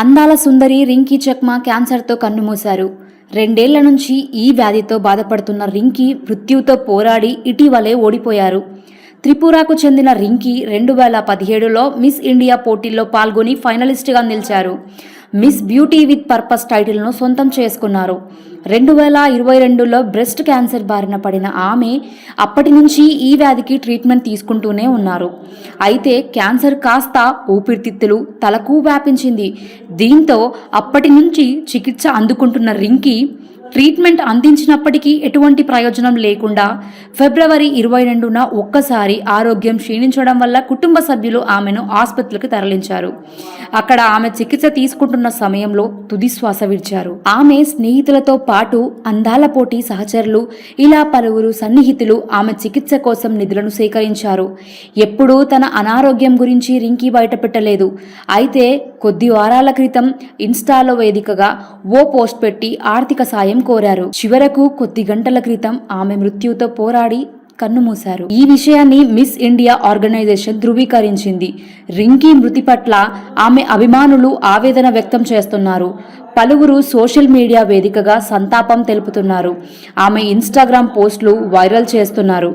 అందాల సుందరి రింకీ చక్మా క్యాన్సర్తో కన్నుమూశారు. రెండేళ్ళ నుంచి ఈ వ్యాధితో బాధపడుతున్న రింకీ మృత్యువుతో పోరాడి ఇటీవలే ఓడిపోయారు. త్రిపురకు చెందిన రింకీ రెండు వేల పదిహేడులో మిస్ ఇండియా పోటీల్లో పాల్గొని ఫైనలిస్ట్గా నిలిచారు. మిస్ బ్యూటీ విత్ పర్పస్ టైటిల్ను సొంతం చేసుకున్నారు. రెండు వేల ఇరవై రెండులో బ్రెస్ట్ క్యాన్సర్ బారిన పడిన ఆమె అప్పటి నుంచి ఈ వ్యాధికి ట్రీట్మెంట్ తీసుకుంటూనే ఉన్నారు. అయితే క్యాన్సర్ కాస్త ఊపిరితిత్తులు తలకు వ్యాపించింది. దీంతో అప్పటి నుంచి చికిత్స అందుకుంటున్న రింకీ ట్రీట్మెంట్ అందించినప్పటికీ ఎటువంటి ప్రయోజనం లేకుండా ఫిబ్రవరి ఇరవై రెండున ఒక్కసారి ఆరోగ్యం క్షీణించడం వల్ల కుటుంబ సభ్యులు ఆమెను ఆసుపత్రికి తరలించారు. అక్కడ ఆమె చికిత్స తీసుకుంటున్న సమయంలో తుది శ్వాస విడిచారు. ఆమె స్నేహితులతో పాటు అందాల పోటీ సహచరులు ఇలా పలువురు సన్నిహితులు ఆమె చికిత్స కోసం నిధులను సేకరించారు. ఎప్పుడూ తన అనారోగ్యం గురించి రింకీ బయటపెట్టలేదు. అయితే కొద్ది వారాల క్రితం ఇన్స్టాలో వేదికగా ఓ పోస్ట్ పెట్టి ఆర్థిక సాయం కోరారు. చివరకు కొద్ది గంటల క్రితం ఆమె మృత్యుతో పోరాడి కన్నుమూశారు. ఈ విషయాన్ని మిస్ ఇండియా ఆర్గనైజేషన్ ధృవీకరించింది. రింకీ మృతి పట్ల ఆమె అభిమానులు ఆవేదన వ్యక్తం చేస్తున్నారు. పలువురు సోషల్ మీడియా వేదికగా సంతాపం తెలుపుతున్నారు. ఆమె ఇన్స్టాగ్రామ్ పోస్టులు వైరల్ చేస్తున్నారు.